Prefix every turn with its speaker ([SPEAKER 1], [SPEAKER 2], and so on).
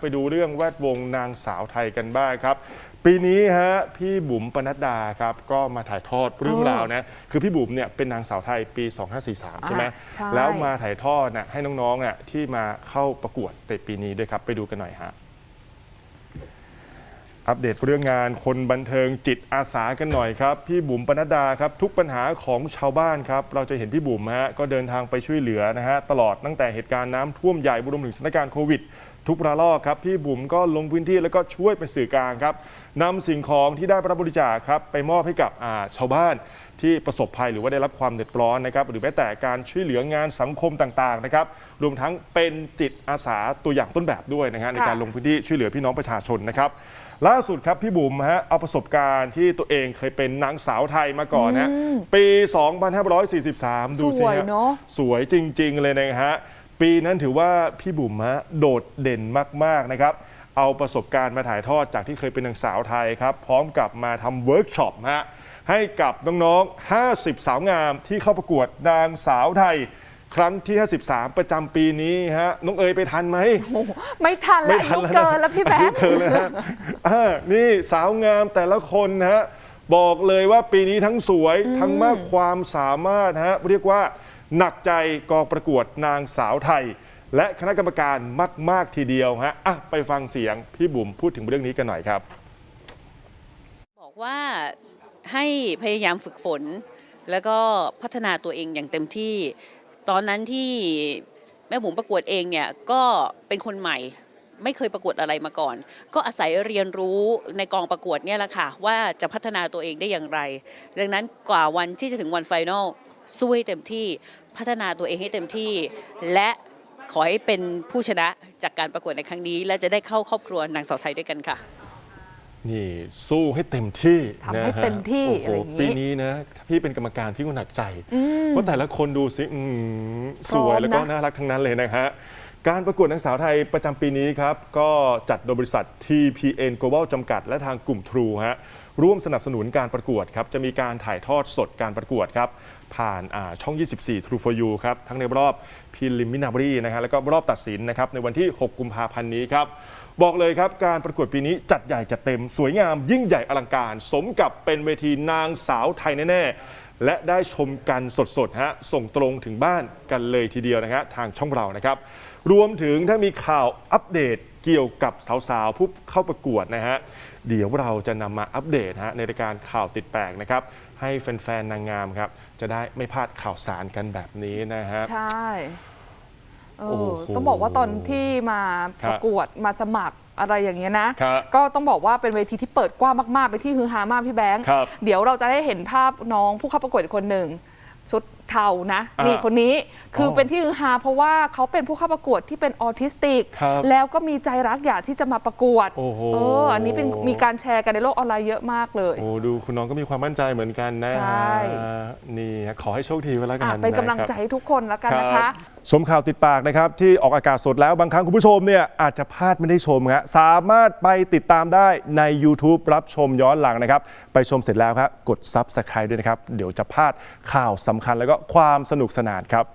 [SPEAKER 1] ไปดูเรื่องแวดวงนางสาวไทยกันบ้างครับ ปีนี้ฮะพี่บุ๋มปนัดดาครับก็มาถ่ายทอดเรื่องราวนะคือพี่บุ๋มเนี่ยเป็นนางสาวไทยปี 2543 ใช่ไหม
[SPEAKER 2] อ่าใช่
[SPEAKER 1] แล้วมาถ่ายทอดนะให้น้องๆน่ะที่มาเข้าประกวดในปีนี้ด้วยครับไปดูกันหน่อยฮะ อัปเดตเรื่องงานคนบันเทิงจิตอาสากันหน่อยครับ พี่บุ๋มปนัดดาครับ ทุกปัญหาของชาวบ้านครับ เราจะเห็นพี่บุ๋มฮะก็เดินทางไปช่วยเหลือนะฮะตลอดตั้งแต่เหตุการณ์น้ำท่วมใหญ่รวมถึงสถานการณ์โควิด ทุกระลอกครับ พี่บุ๋มก็ลงพื้นที่แล้วก็ช่วยเป็นสื่อกลางครับนำสิ่งของที่ได้รับบริจาคครับไปมอบให้กับอ่าชาวบ้านที่ประสบภัยหรือว่าได้รับความเดือดร้อนนะครับหรือแม้แต่การช่วยเหลืองานสังคมต่างๆนะครับรวมทั้งเป็นจิตอาสาตัวอย่างต้นแบบด้วยนะฮะในการลงพื้นที่ช่วยเหลือพี่น้องประชาชนนะครับ ล่าสุดครับพี่บุ๋มฮะเอาประสบการณ์ที่ตัวเองเคยเป็นนางสาวไทยมาก่อนนะปี 2543 ดูสิ
[SPEAKER 2] สวย
[SPEAKER 1] ฮะ
[SPEAKER 2] เนอะ
[SPEAKER 1] สวยจริง ๆ เลยนะฮะปีนั้นถือว่าพี่บุ๋มฮะโดดเด่นมากๆนะครับเอาประสบการณ์มาถ่ายทอดจากที่เคยเป็นนางสาวไทยครับ พร้อมกับมาทำเวิร์กช็อปฮะให้กับน้องๆ 50 สาวงามที่เข้าประกวดนางสาวไทย ครั้งที่ 53 ประจำปีนี้ฮะน้องเอ๋ยไปทันไหม
[SPEAKER 2] โอ้โหไม่ทันแล้วอายุเกินแล้วพี่แบ
[SPEAKER 1] อายุ
[SPEAKER 2] งค์
[SPEAKER 1] เกินแล้วฮะอ่านี่สาวงามแต่ละคนนะฮะ บอกเลยว่าปีนี้ทั้งสวยทั้งมากความสามารถฮะ เรียกว่าหนักใจกองประกวดนางสาวไทย และคณะกรรมการมาก ๆ ทีเดียวฮะอะไปฟังเสียงพี่บุ๋มพูดถึงเรื่องนี้กันหน่อยครับ
[SPEAKER 3] บอกว่าให้พยายามฝึกฝน แล้วก็พัฒนาตัวเองอย่างเต็มที่ ตอนนั้นที่แม่บุ๋มประกวดเองเนี่ยก็เป็นคนใหม่ไม่เคยประกวดอะไรมาก่อน ก็อาศัยเรียนรู้ในกองประกวดเนี่ยแหละค่ะ ว่าจะพัฒนาตัวเองได้อย่างไร ดังนั้นกว่าวันที่จะถึงวันไฟนอลสู้ให้เต็มที่พัฒนาตัวเองให้เต็มที่ และขอให้เป็นผู้ชนะจากการประกวดในครั้งนี้ และจะได้เข้าครอบครัวนางสาวไทยด้วยกันค่ะ
[SPEAKER 1] นี่สู้ให้เต็มที่
[SPEAKER 2] ทำให้
[SPEAKER 1] นะฮะ
[SPEAKER 2] เต็มที่
[SPEAKER 1] โอ้โห
[SPEAKER 2] อะไรอย่างงี้
[SPEAKER 1] ปีนี้นะพี่เป็นกรรมการพี่ก็หนักใจเพราะแต่ละคนดูสิอืมสวย
[SPEAKER 2] พร้อมนะ
[SPEAKER 1] แล้วก็น่ารักทั้งนั้นเลยนะฮะ การประกวดนางสาวไทยประจำปีนี้ครับ ก็จัดโดยบริษัท TPN Global จำกัด และทางกลุ่ม True ฮะร่วมสนับสนุนการประกวดครับ จะมีการถ่ายทอดสดการประกวดครับ ผ่านาช่อง 24 True for You ครับ ทั้งในรอบ Preliminary นะฮะแล้วก็รอบตัดสินนะครับ ในวันที่ 6 กุมภาพันธ์นี้ครับ บอกเลยครับ การประกวดปีนี้จัดใหญ่จัดเต็ม สวยงามยิ่งใหญ่อลังการ สมกับเป็นเวทีนางสาวไทยแน่ๆและได้ชมกันสดๆฮะส่งตรงถึงบ้านกันเลยทีเดียวนะฮะทางช่องเรานะครับ รวมถึงถ้ามีข่าวอัปเดตเกี่ยวกับสาวๆผู้เข้าประกวดนะฮะ เดี๋ยวเราจะนำมาอัปเดตฮะในรายการข่าวติดแปลกนะครับ ให้แฟนๆนางงามครับ จะได้ไม่พลาดข่าวสารกันแบบนี้นะฮะ
[SPEAKER 2] ใช่เอ
[SPEAKER 1] โอ้
[SPEAKER 2] อ
[SPEAKER 1] โห
[SPEAKER 2] ต้องบอกว่าตอนที่มา
[SPEAKER 1] ครับ
[SPEAKER 2] ประกวดมาสมัครอะไรอย่างเงี้ยนะ
[SPEAKER 1] ครับ
[SPEAKER 2] ก็ต้องบอกว่าเป็นเวทีที่เปิดกว้างมากๆเป็นที่ฮือฮามากพี่แบงค์
[SPEAKER 1] ครับ
[SPEAKER 2] เดี๋ยวเราจะได้เห็นภาพน้องผู้เข้าประกวดอีกคนหนึ่งชุด เทานะ
[SPEAKER 1] อ่านี่
[SPEAKER 2] นี่คนนี้คืออ
[SPEAKER 1] อ
[SPEAKER 2] เป็นที่ฮือฮาเพราะว่าเขาเป็นผู้เข้าประกวดที่เป็นออทิสติก
[SPEAKER 1] ครับ
[SPEAKER 2] แล้วก็มีใจรักอยากที่จะมาประกวด
[SPEAKER 1] โอ้โห
[SPEAKER 2] เอออันนี้เป็นมีการแชร์กันในโลกออนไลน์เยอะมากเลย
[SPEAKER 1] โอ้ดูคุณน้องก็มีความมั่นใจเหมือนกันนะ
[SPEAKER 2] ใช่
[SPEAKER 1] นี่ฮะขอให้โชคดีไว้แล้วกั
[SPEAKER 2] อะ
[SPEAKER 1] น
[SPEAKER 2] เป็นกำลัง
[SPEAKER 1] นะครับ
[SPEAKER 2] ใจให้ทุกคนแล้วกันนะ
[SPEAKER 1] ครั
[SPEAKER 2] คะ
[SPEAKER 1] บชมข่าวติดปากนะครับ ที่ออกอากาศสดแล้วบางครั้งคุณผู้ชมเนี่ยอาจจะพลาดไม่ได้ชมฮะสามารถไปติดตามได้ใน YouTube รับชมย้อนหลังนะครับ ไปชมเสร็จแล้วครับกด Subscribe ด้วยนะครับ เดี๋ยวจะพลาดข่าวสำคัญแล้วก็ความสนุกสนานครับ